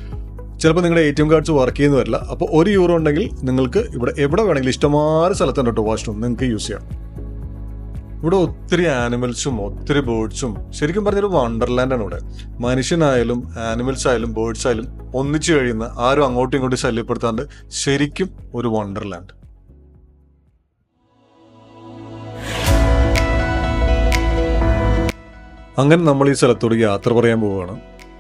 ചിലപ്പോൾ നിങ്ങളുടെ A T M cards work ചെയ്യുന്ന വരില്ല. അപ്പോൾ ഒരു യൂറോ ഉണ്ടെങ്കിൽ നിങ്ങൾക്ക് ഇവിടെ എവിടെ വേണമെങ്കിലും ഇഷ്ടമാരെ സ്ഥലത്തുണ്ട് കേട്ടോ വാഷ്റൂം നിങ്ങൾക്ക് യൂസ് ചെയ്യാം. ഇവിടെ ഒത്തിരി ആനിമൽസും ഒത്തിരി ബേർഡ്സും ശരിക്കും പറഞ്ഞൊരു വണ്ടർലാൻഡ് ആണ് ഇവിടെ. മനുഷ്യനായാലും ആനിമൽസ് ആയാലും ബേർഡ്സ് ആയാലും ഒന്നിച്ചു കഴിയുന്ന ആരും അങ്ങോട്ടും ഇങ്ങോട്ടും ശല്യപ്പെടുത്താണ്ട് ശരിക്കും ഒരു വണ്ടർലാൻഡ് അങ്ങനെ നമ്മൾ ഈ സ്ഥലത്തോട് യാത്ര പറയാൻ പോവുകയാണ്.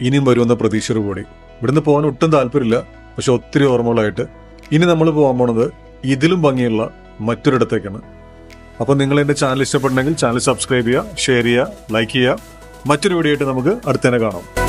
ഇനിയും വരുമെന്ന പ്രതീക്ഷയോട് കൂടി. ഇവിടുന്ന് പോകാൻ ഒട്ടും താല്പര്യമില്ല. പക്ഷെ ഒത്തിരി ഓർമ്മകളായിട്ട് ഇനി നമ്മൾ പോകാൻ പോണത് ഇതിലും ഭംഗിയുള്ള മറ്റൊരിടത്തേക്കാണ്. അപ്പോൾ നിങ്ങൾ എന്റെ ചാനൽ ഇഷ്ടപ്പെട്ടുണ്ടെങ്കിൽ ചാനൽ സബ്സ്ക്രൈബ് ചെയ്യുക ഷെയർ ചെയ്യുക ലൈക്ക് ചെയ്യുക. മറ്റൊരു വീഡിയോ ആയിട്ട് നമുക്ക് അടുത്തന്നെ കാണാം.